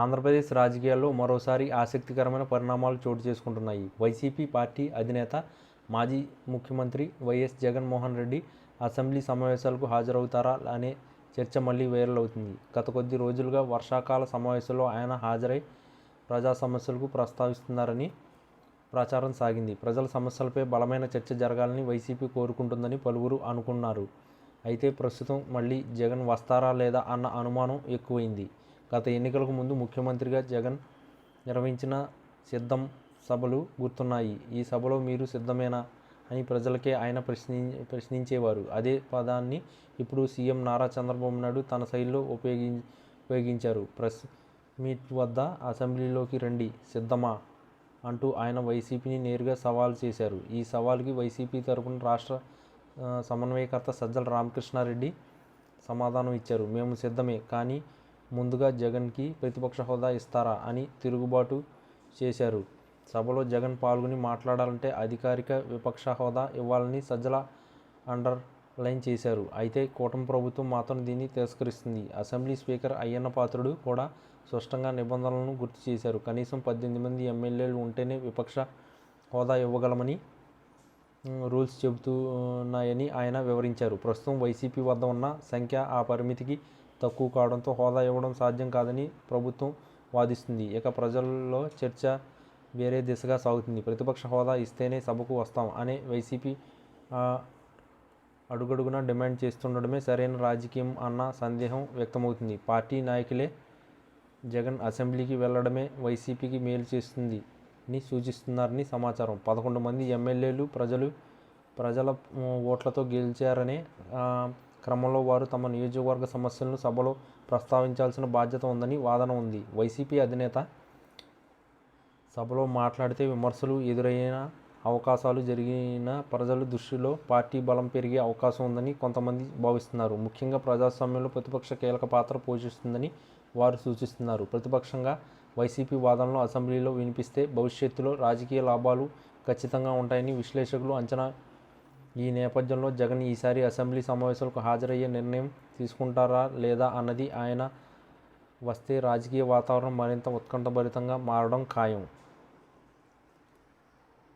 ఆంధ్రప్రదేశ్ రాజకీయాల్లో మరోసారి ఆసక్తికరమైన పరిణామాలు చోటు చేసుకుంటున్నాయి. వైసీపీ పార్టీ అధినేత మాజీ ముఖ్యమంత్రి వైఎస్ జగన్మోహన్ రెడ్డి అసెంబ్లీ సమావేశాలకు హాజరవుతారా అనే చర్చ మళ్ళీ వైరల్ అవుతుంది. గత కొద్ది రోజులుగా వర్షాకాల సమావేశంలో ఆయన హాజరై ప్రజా సమస్యలకు ప్రస్తావిస్తున్నారని ప్రచారం సాగింది. ప్రజల సమస్యలపై బలమైన చర్చ జరగాలని వైసీపీ కోరుకుంటుందని పలువురు అనుకున్నారు. అయితే ప్రస్తుతం మళ్ళీ జగన్ వస్తారా లేదా అన్న అనుమానం ఎక్కువైంది. గత ఎన్నికలకు ముందు ముఖ్యమంత్రిగా జగన్ నిర్వహించిన సిద్ధం సభలు గుర్తున్నాయి. ఈ సభలో మీరు సిద్ధమేనా అని ప్రజలకే ఆయన ప్రశ్ని ప్రశ్నించేవారు. అదే పదాన్ని ఇప్పుడు సీఎం నారా చంద్రబాబు నాయుడు తన శైలిలో ఉపయోగి ఉపయోగించారు. ప్రెస్ మీట్ వద్ద అసెంబ్లీలోకి రండి. సిద్ధమా? అంటూ ఆయన వైసీపీని నేరుగా సవాల్ చేశారు. ఈ సవాల్కి వైసీపీ తరపున రాష్ట్ర సమన్వయకర్త సజ్జల రామకృష్ణారెడ్డి సమాధానం ఇచ్చారు. మేము సిద్ధమే. కానీ ముందుగా జగన్కి ప్రతిపక్ష హోదా ఇస్తారా అని తిరుగుబాటు చేశారు. సభలో జగన్ పాల్గొని మాట్లాడాలంటే అధికారిక విపక్ష హోదా ఇవ్వాలని సజ్జల అండర్లైన్ చేశారు. అయితే కూటమి ప్రభుత్వం మాత్రం దీన్ని తిరస్కరిస్తుంది. అసెంబ్లీ స్పీకర్ అయ్యన్న పాత్రుడు కూడా స్పష్టంగా నిబంధనలను గుర్తు చేశారు. కనీసం పద్దెనిమిది మంది ఎమ్మెల్యేలు ఉంటేనే విపక్ష హోదా ఇవ్వగలమని రూల్స్ చెబుతున్నాయని ఆయన వివరించారు. ప్రస్తుతం వైసీపీ వద్ద ఉన్న సంఖ్య ఆ పరిమితికి తక్కువ కావడంతో హోదా ఇవ్వడం సాధ్యం కాదని ప్రభుత్వం వాదిస్తుంది. ఇక ప్రజల్లో చర్చ వేరే దిశగా సాగుతుంది. ప్రతిపక్ష హోదా ఇస్తేనే సభకు వస్తాం అనే వైసీపీ అడుగడుగున అడుగడుగునా డిమాండ్ చేస్తుండడమే సరైన రాజకీయం అన్న సందేహం వ్యక్తమవుతుంది. పార్టీ నాయకులే జగన్ అసెంబ్లీకి వెళ్ళడమే వైసీపీకి మేలు చేస్తుంది అని సూచిస్తున్నారని సమాచారం. పదకొండు మంది ఎమ్మెల్యేలు ప్రజలు ప్రజల ఓట్లతో గెలిచారనే క్రమంలో వారు తమ నియోజకవర్గ సమస్యలను సభలో ప్రస్తావించాల్సిన బాధ్యత ఉందని వాదన ఉంది. వైసీపీ అధినేత సభలో మాట్లాడితే విమర్శలు ఎదురైన అవకాశాలు జరిగిన ప్రజల దృష్టిలో పార్టీ బలం పెరిగే అవకాశం ఉందని కొంతమంది భావిస్తున్నారు. ముఖ్యంగా ప్రజాస్వామ్యంలో ప్రతిపక్ష కీలక పాత్ర పోషిస్తుందని వారు సూచిస్తున్నారు. ప్రతిపక్షంగా వైసీపీ వాదనలు అసెంబ్లీలో వినిపిస్తే భవిష్యత్తులో రాజకీయ లాభాలు ఖచ్చితంగా ఉంటాయని విశ్లేషకులు అంచనా ఈ నేపథ్యంలో జగన్ ఈసారి అసెంబ్లీ సమావేశాలకు హాజరయ్యే నిర్ణయం తీసుకుంటారా లేదా అన్నది ఆయన వస్తే రాజకీయ వాతావరణం మరింత ఉత్కంఠభరితంగా మారడం ఖాయం.